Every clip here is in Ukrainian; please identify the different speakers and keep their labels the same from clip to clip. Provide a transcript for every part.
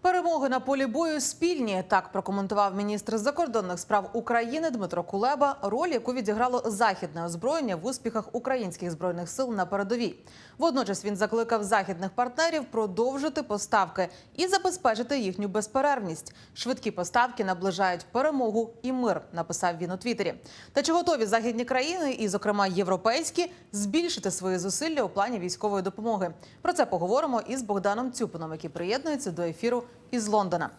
Speaker 1: Перемоги на полі бою спільні. Так прокоментував міністр закордонних справ України Дмитро Кулеба роль, яку відіграло західне озброєння в успіхах українських збройних сил на передовій. Водночас він закликав західних партнерів продовжити поставки і забезпечити їхню безперервність. Швидкі поставки наближають перемогу і мир. Написав він у Твіттері. Та чи готові західні країни, і, зокрема, європейські, збільшити свої зусилля у плані військової допомоги? Про це поговоримо із Богданом Цюпином, який приєднується до ефіру із Лондона.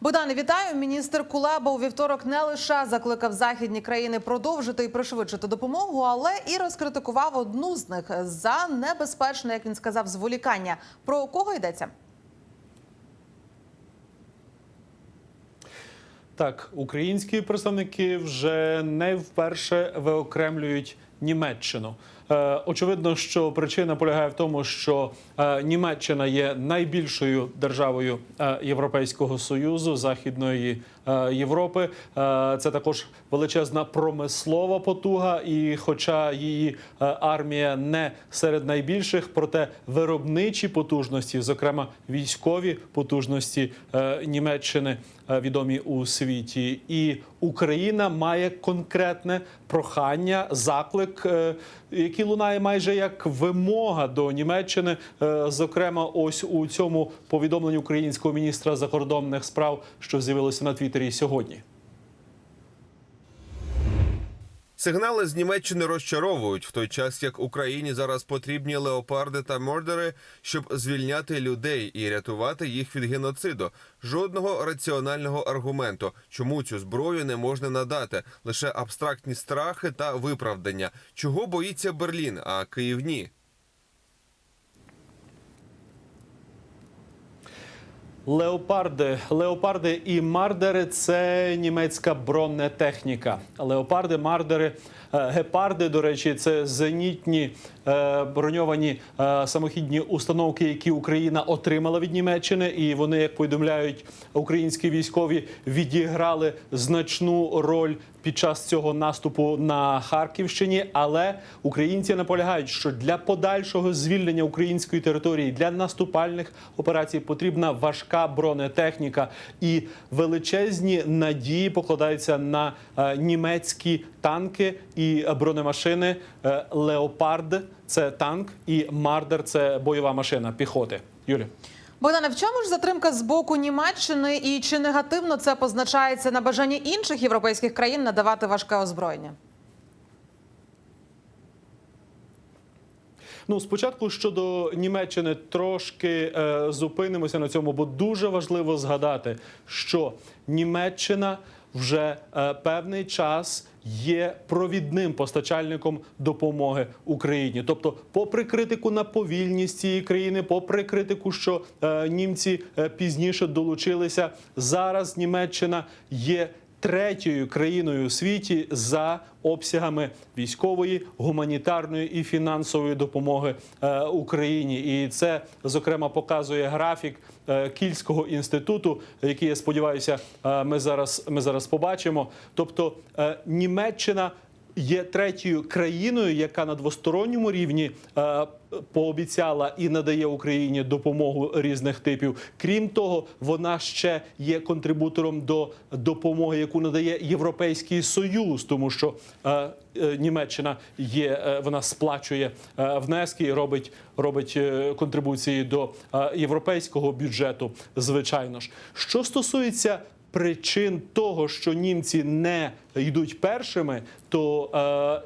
Speaker 1: Богдане, вітаю. Міністр Кулеба у вівторок не лише закликав західні країни продовжити і пришвидшити допомогу, але і розкритикував одну з них за небезпечне, як він сказав, зволікання. Про кого йдеться?
Speaker 2: Так, українські представники вже не вперше виокремлюють Німеччину. Е, очевидно, що причина полягає в тому, що е, Німеччина є найбільшою державою е, Європейського союзу Західної Європи. Це також величезна промислова потуга, і хоча її армія не серед найбільших, проте виробничі потужності, зокрема військові потужності Німеччини, відомі у світі, і Україна має конкретне прохання, заклик, е, який лунає майже як вимога до Німеччини. Е, Зокрема, ось у цьому повідомленні українського міністра закордонних справ, що з'явилося на Твіттері сьогодні.
Speaker 3: Сигнали з Німеччини розчаровують в той час, як Україні зараз потрібні леопарди та мордери, щоб звільняти людей і рятувати їх від геноциду. Жодного раціонального аргументу, чому цю зброю не можна надати, лише абстрактні страхи та виправдання. Чого боїться Берлін, а Київ ні.
Speaker 2: Леопарди, леопарди і мардери це німецька бронетехніка. Леопарди, мардери, е, гепарди, до речі, це зенітні броньовані е, самохідні установки, які Україна отримала від Німеччини, і вони, як повідомляють українські військові, відіграли значну роль під час цього наступу на Харківщині. Але українці наполягають, що для подальшого звільнення української території для наступальних операцій потрібна важка бронетехніка і величезні надії покладаються на е, німецькі танки і бронемашини. Е, Леопард це танк, і Мардер це бойова машина піхоти. Юлі.
Speaker 1: Богдане, в чому ж затримка з боку Німеччини і чи негативно це позначається на бажанні інших європейських країн надавати важке озброєння?
Speaker 2: Ну, спочатку щодо Німеччини трошки е, зупинимося на цьому, бо дуже важливо згадати, що Німеччина вже е, певний час є провідним постачальником допомоги Україні. Тобто, попри критику на повільність цієї країни, попри критику, що е, німці е, пізніше долучилися, зараз Німеччина є третьою країною у світі за обсягами військової, гуманітарної і фінансової допомоги е, Україні. І це зокрема показує графік е, Кільського інституту, який я сподіваюся, е, ми зараз ми зараз побачимо. Тобто Німеччина. Є третьою країною, яка на двосторонньому рівні е, пообіцяла і надає Україні допомогу різних типів. Крім того, вона ще є контрибутором до допомоги, яку надає Європейський Союз, тому що е, е, Німеччина є, вона сплачує внески і робить, робить контрибуції до європейського бюджету. Звичайно ж, що стосується причин того, що німці не йдуть першими, то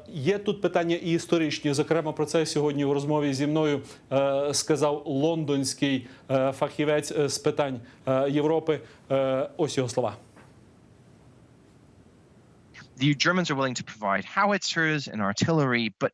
Speaker 2: е, є тут питання і історичні. Зокрема, про це сьогодні у розмові зі мною е, сказав лондонський е, фахівець е, з питань е, Європи. Е, ось його слова.
Speaker 4: the Germans are willing to provide howitzers and artillery, but.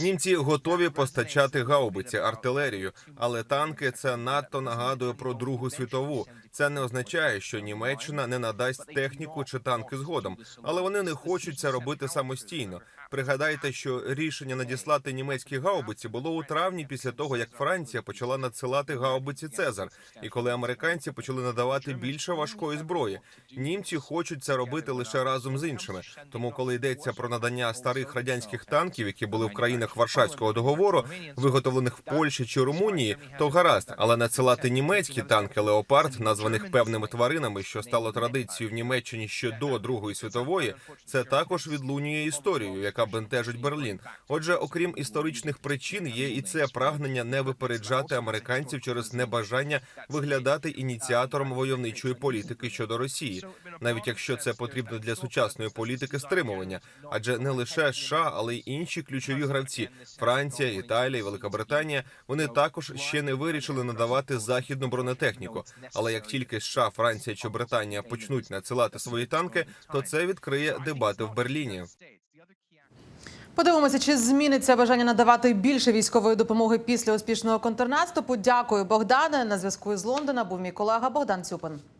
Speaker 3: Німці готові постачати гаубиці, артилерію, але танки це надто нагадує про Другу світову. Це не означає, що Німеччина не надасть техніку чи танки згодом, але вони не хочуть це робити самостійно. Пригадайте, що рішення надіслати німецькі гаубиці було у травні після того, як Франція почала надсилати гаубиці Цезар, і коли американці почали надавати більше важкої зброї. Німці хочуть це робити лише разом з іншими. Тому, коли йдеться про надання старих радянських танків, які були в країнах Варшавського договору, виготовлених в Польщі чи Румунії, то гаразд, але надсилати німецькі танки леопард, названих певними тваринами, що стало традицією в Німеччині ще до Другої світової, це також відлунює історію, яка бентежить Берлін. Отже, окрім історичних причин, є і це прагнення не випереджати американців через небажання виглядати ініціатором войовничої політики щодо Росії, навіть якщо це потрібно для сучасної політики стримування, адже не лише США, але й інші ключові гравці Франція, Італія, Велика Британія. Вони також ще не вирішили надавати західну бронетехніку. Але як тільки США, Франція чи Британія почнуть надсилати свої танки, то це відкриє дебати в Берліні.
Speaker 1: Подивимося, чи зміниться бажання надавати більше військової допомоги після успішного контрнаступу. Дякую, Богдане. На зв'язку із Лондона був мій колега Богдан Цюпин.